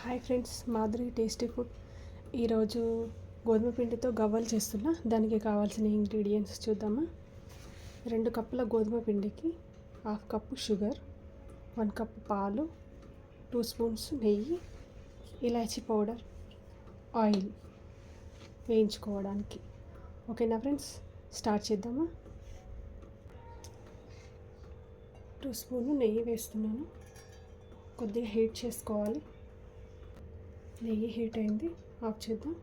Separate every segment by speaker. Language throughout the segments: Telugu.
Speaker 1: Hi friends Madhuri tasty food. ఈరోజు గోధుమ పిండితో గవ్వలు చేస్తున్నా. దానికి కావాల్సిన ఇంగ్రీడియంట్స్ చూద్దామా? రెండు కప్పుల గోధుమ పిండికి half cup sugar one cup పాలు టూ స్పూన్స్ నెయ్యి ఇలాచీ పౌడర్ ఆయిల్ వేయించుకోవడానికి. ఓకేనా ఫ్రెండ్స్? స్టార్ట్ చేద్దామా? టూ స్పూన్లు నెయ్యి వేస్తున్నాను. కొద్దిగా హీట్ చేసుకోవాలి. నెయ్యి హీట్ అయింది ఆఫ్ చేద్దాం.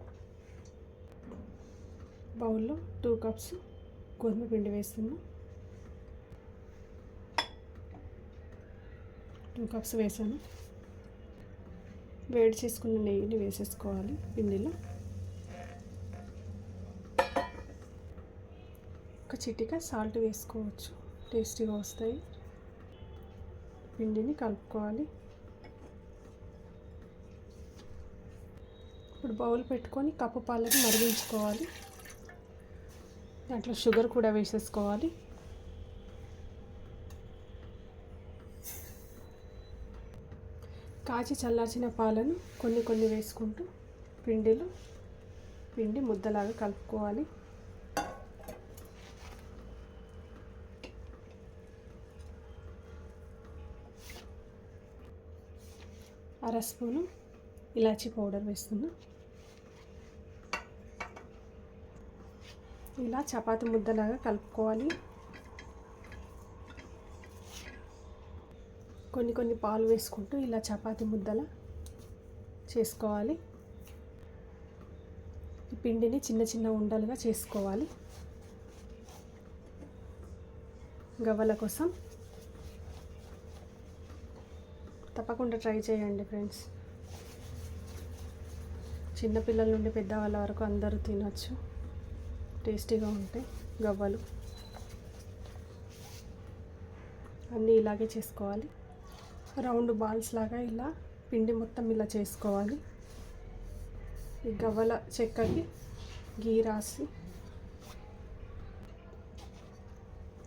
Speaker 1: బౌల్లో టూ కప్స్ గోధుమ పిండి వేస్తున్నాం. టూ కప్స్ వేసాను. వేడి చేసుకున్న నెయ్యిని వేసేసుకోవాలి పిండిలో. ఒక చిటిక సాల్ట్ వేసుకోవచ్చు టేస్టీగా వస్తాయి. పిండిని కలుపుకోవాలి. ఇప్పుడు బౌల్ పెట్టుకొని కప్పు పాలని మరిగించుకోవాలి. దాంట్లో షుగర్ కూడా వేసేసుకోవాలి. కాచి చల్లార్చిన పాలను కొన్ని కొన్ని వేసుకుంటూ పిండిలో పిండి ముద్దలాగా కలుపుకోవాలి. అర స్పూను ఇలాచీ పౌడర్ వేస్తున్నా. ఇలా చపాతి ముద్దలాగా కలుపుకోవాలి. కొన్ని కొన్ని పాలు వేసుకుంటూ ఇలా చపాతి ముద్దల చేసుకోవాలి. ఈ పిండిని చిన్న చిన్న ఉండలుగా చేసుకోవాలి. గవ్వల కోసం తప్పకుండా ట్రై చేయండి ఫ్రెండ్స్. చిన్నపిల్లల నుండి పెద్దవాళ్ళ వరకు అందరూ తినచ్చు. టేస్టీగా ఉంటాయి గవ్వలు. అన్నీ ఇలాగే చేసుకోవాలి. రౌండ్ బాల్స్ లాగా ఇలా పిండి మొత్తం ఇలా చేసుకోవాలి. ఈ గవ్వల చెక్కకి గీ రాసి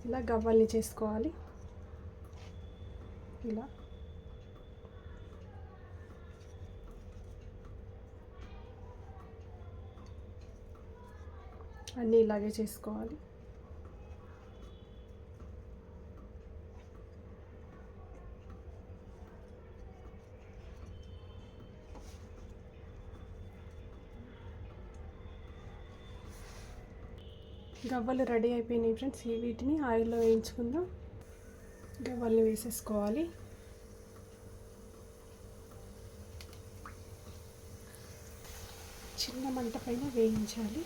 Speaker 1: ఇలా గవ్వల్ని చేసుకోవాలి. ఇలా. అన్నీ ఇలాగే చేసుకోవాలి. గవ్వలు రెడీ అయిపోయినాయి ఫ్రెండ్స్. ఈ వీటిని ఆయిల్లో వేయించుకుందాం. గవ్వల్ని వేసేసుకోవాలి. చిన్న మంట పైన వేయించాలి.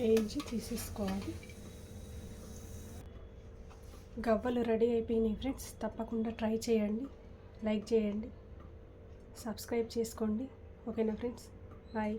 Speaker 1: వేయించి తీసేసుకోవాలి. గవ్వలు రెడీ అయిపోయినాయి ఫ్రెండ్స్. తప్పకుండా ట్రై చేయండి. లైక్ చేయండి. సబ్స్క్రైబ్ చేసుకోండి. ఓకేనా ఫ్రెండ్స్? బాయ్.